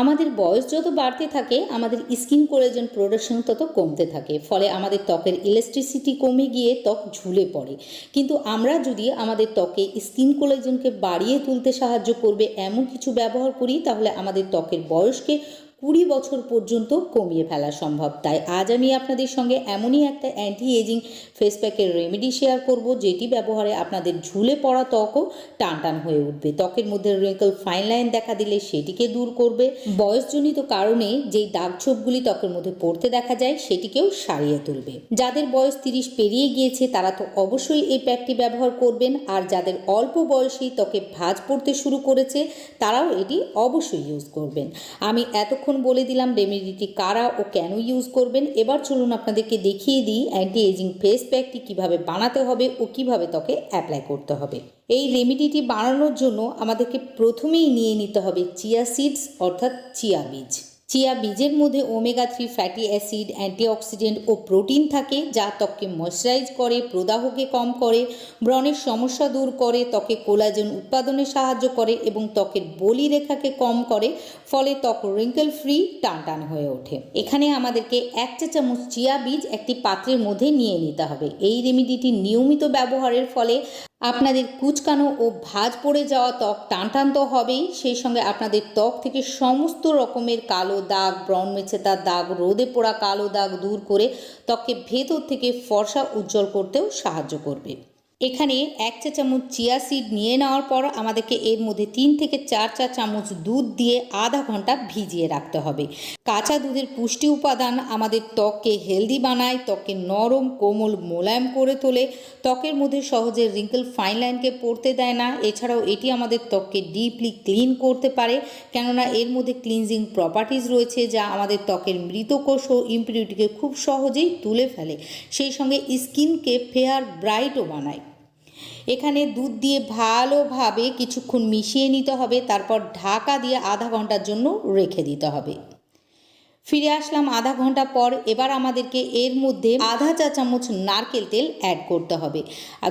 আমাদের বয়স যত বাড়তে থাকে, আমাদের স্কিন কোলাজেন প্রোডাকশন তত কমতে থাকে। ফলে আমাদের ত্বকের ইলেকট্রিসিটি কমে গিয়ে ত্বক ঝুলে পড়ে। কিন্তু আমরা যদি আমাদের ত্বকে স্কিন কোলাজেনকে বাড়িয়ে তুলতে সাহায্য করবে, এমন কিছু ব্যবহার করি, তাহলে আমাদের ত্বকের বয়সকে কুড়ি বছর পর্যন্ত কমিয়ে ফেলা সম্ভব। তাই আজ আমি আপনাদের সঙ্গে এমনই একটা অ্যান্টি এজিং ফেস প্যাকের রেমেডি শেয়ার করব, যেটি ব্যবহারে আপনাদের ঝুলে পড়া ত্বকও টান টান হয়ে উঠবে। ত্বকের মধ্যে রিঙ্কল ফাইন লাইন দেখা দিলে সেটিকে দূর করবে। বয়সজনিত কারণে যেই দাগ ছোপগুলি ত্বকের মধ্যে পড়তে দেখা যায়, সেটিকেও সারিয়ে তুলবে। যাদের বয়স তিরিশ পেরিয়ে গিয়েছে, তারা তো অবশ্যই এই প্যাকটি ব্যবহার করবেন। আর যাদের অল্প বয়সেই ত্বকে ভাঁজ পড়তে শুরু করেছে, তারাও এটি অবশ্যই ইউজ করবেন। আমি এতক্ষণ বলে দিলাম রেমেডিটি কারা ও কেন ইউজ করবেন। এবার চলুন আপনাদেরকে দেখিয়ে দিই অ্যান্টি এজিং ফেস প্যাকটি কীভাবে বানাতে হবে ও কীভাবে ত্বকে অ্যাপ্লাই করতে হবে। এই রেমেডিটি বানানোর জন্য আমাদেরকে প্রথমেই নিয়ে নিতে হবে চিয়া সিডস অর্থাৎ চিয়া বীজ চিয়া বীজের মধ্যে omega three fatty acid antioxidant ও প্রোটিন থাকে যা ত্বককে ময়শ্চারাইজ করে, প্রদাহকে কম করে, ব্রণের সমস্যা দূর করে, ত্বকে কোলাজেন উৎপাদনে সাহায্য করে এবং ত্বকের বলি রেখাকে কম করে, ফলে ত্বক রিঙ্কেল ফ্রি টান টান হয়ে ওঠে। এখানে আমাদেরকে এক চা চামচ চিয়া বীজ একটি পাত্রের মধ্যে নিয়ে নিতে হবে। এই রেমিডিটি নিয়মিত ব্যবহারের ফলে আপনাদের কুচকানো ও ভাঁজ পড়ে যাওয়া ত্বক টান টান তো হবেই। সেই সঙ্গে আপনাদের ত্বক থেকে সমস্ত রকমের কালো দাগ ব্রণ মেছেতা দাগ, রোদে পোড়া কালো দাগ দূর করে ত্বককে ভেতর থেকে ফর্সা উজ্জ্বল করতেও সাহায্য করবে। এখানে এক চা চামচ চিয়া সিড নিয়ে নেওয়ার পর আমাদেরকে এর মধ্যে তিন থেকে চার চা চামচ দুধ দিয়ে আধা ঘণ্টা ভিজিয়ে রাখতে হবে। কাঁচা দুধের পুষ্টি উপাদান আমাদের ত্বককে হেলদি বানায়, ত্বককে নরম, কোমল, মোলায়েম করে তোলে। ত্বকের মধ্যে সহজে রিঙ্কেল ফাইন লাইনকে পড়তে দেয় না। এছাড়াও এটি আমাদের ত্বককে ডিপলি ক্লিন করতে পারে, কেননা এর মধ্যে ক্লিনজিং প্রপার্টিজ রয়েছে যা আমাদের ত্বকের মৃত কোষ ও ইম্পিউরিটিকে খুব সহজেই তুলে ফেলে। সেই সঙ্গে স্কিনকে ফেয়ার, ব্রাইটও বানায়। এখানে দুধ দিয়ে ভালোভাবে কিছুক্ষণ মিশিয়ে নিতে হবে, তারপর ঢাকা দিয়ে আধা ঘণ্টার জন্য রেখে দিতে হবে। ফিরে আসলাম আধা ঘণ্টা পর এবার আমাদেরকে এর মধ্যে আধা চা চামচ নারকেল তেল অ্যাড করতে হবে।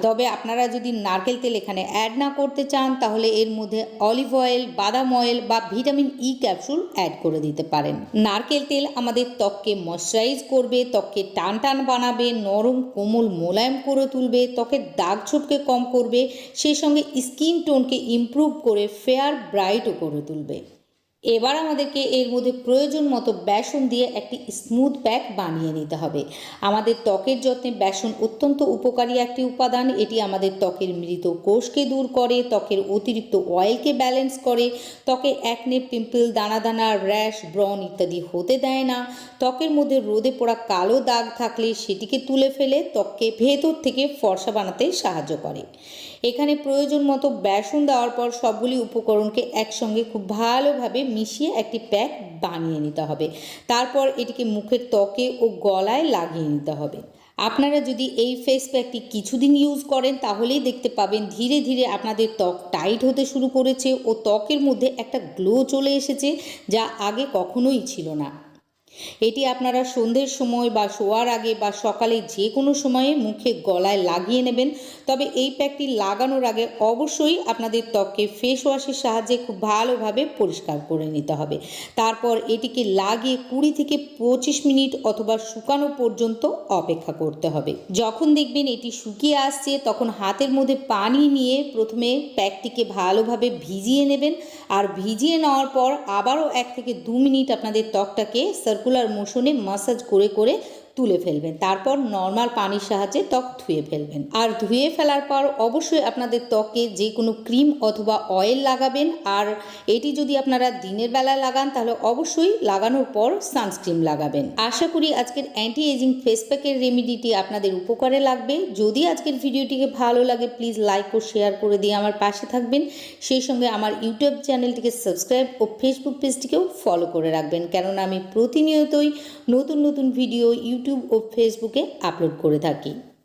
তবে আপনারা যদি নারকেল তেল এখানে অ্যাড না করতে চান, তাহলে এর মধ্যে অলিভ অয়েল বাদাম অয়েল বা ভিটামিন ই ক্যাপসুল অ্যাড করে দিতে পারেন। নারকেল তেল আমাদের ত্বককে ময়শ্চারাইজ করবে, ত্বককে টান টান বানাবে, নরম, কোমল, মোলায়েম করে তুলবে, ত্বকের দাগ ছোপকে কম করবে, সেই সঙ্গে স্কিন টোনকে ইমপ্রুভ করে ফেয়ার ব্রাইটও করে তুলবে। এবার আমাদেরকে এর মধ্যে প্রয়োজন মতো বেসন দিয়ে একটি স্মুথ প্যাক বানিয়ে নিতে হবে। আমাদের ত্বকের যত্নে বেসন অত্যন্ত উপকারী একটি উপাদান। এটি আমাদের ত্বকের মৃত কোষকে দূর করে, ত্বকের অতিরিক্ত অয়েলকে ব্যালেন্স করে, ত্বকে একনে পিম্পল দানা দানা র্যাশ ব্রন ইত্যাদি হতে দেয় না। ত্বকের মধ্যে রোদে পড়া কালো দাগ থাকলে সেটিকে তুলে ফেলে, ত্বককে ভেতর থেকে ফর্সা বানাতে সাহায্য করে। এখানে প্রয়োজন মতো বেসন দেওয়ার পর সবগুলি উপকরণকে একসঙ্গে খুব ভালোভাবে মিশিয়ে একটি প্যাক বানিয়ে নিতে হবে। তারপর এটিকে মুখের ত্বকে ও গলায় লাগিয়ে নিতে হবে। আপনারা যদি এই ফেস প্যাকটি কিছুদিন ইউজ করেন, তাহলেই দেখতে পাবেন ধীরে ধীরে আপনাদের ত্বক টাইট হতে শুরু করেছে ও ত্বকের মধ্যে একটা গ্লো চলে এসেছে যা আগে কখনোই ছিল না। এটি আপনারা সন্ধ্যের সময় বা শোয়ার আগে বা সকালে যে কোনো সময়ে মুখে গলায় লাগিয়ে নেবেন। তবে এই প্যাকটি লাগানোর আগে অবশ্যই আপনাদের ত্বককে ফেস ওয়াশের সাহায্যে খুব ভালোভাবে পরিষ্কার করে নিতে হবে। তারপর এটিকে লাগিয়ে কুড়ি থেকে পঁচিশ মিনিট অথবা শুকানো পর্যন্ত অপেক্ষা করতে হবে। যখন দেখবেন এটি শুকিয়ে আসছে, তখন হাতের মধ্যে পানি নিয়ে প্রথমে প্যাকটিকে ভালোভাবে ভিজিয়ে নেবেন। আর ভিজিয়ে নেওয়ার পর আবারও এক থেকে দু মিনিট আপনাদের ত্বকটাকে সার্কুলার মোশনে মাসাজ করে করে তুলে ফেলবেন। তারপর নর্মাল পানির সাহায্যে ত্বক ধুয়ে ফেলবেন। আর ধুয়ে ফেলার পর অবশ্যই আপনাদের ত্বকে যে কোনো ক্রিম অথবা অয়েল লাগাবেন। আর এটি যদি আপনারা দিনের বেলা লাগান, তাহলে অবশ্যই লাগানোর পর সানস্ক্রিন লাগাবেন। আশা করি আজকের অ্যান্টি এজিং ফেস প্যাকের রেমিডিটি আপনাদের উপকারে লাগবে। যদি আজকের ভিডিওটিকে ভালো লাগে প্লিজ লাইক ও শেয়ার করে দিয়ে আমার পাশে থাকবেন। সেই সঙ্গে আমার ইউটিউব চ্যানেলটিকে সাবস্ক্রাইব ও ফেসবুক পেজটিকেও ফলো করে রাখবেন। কেননা আমি প্রতিনিয়তই নতুন নতুন ভিডিও ইউটিউব ও ফেসবুকে আপলোড করে থাকি।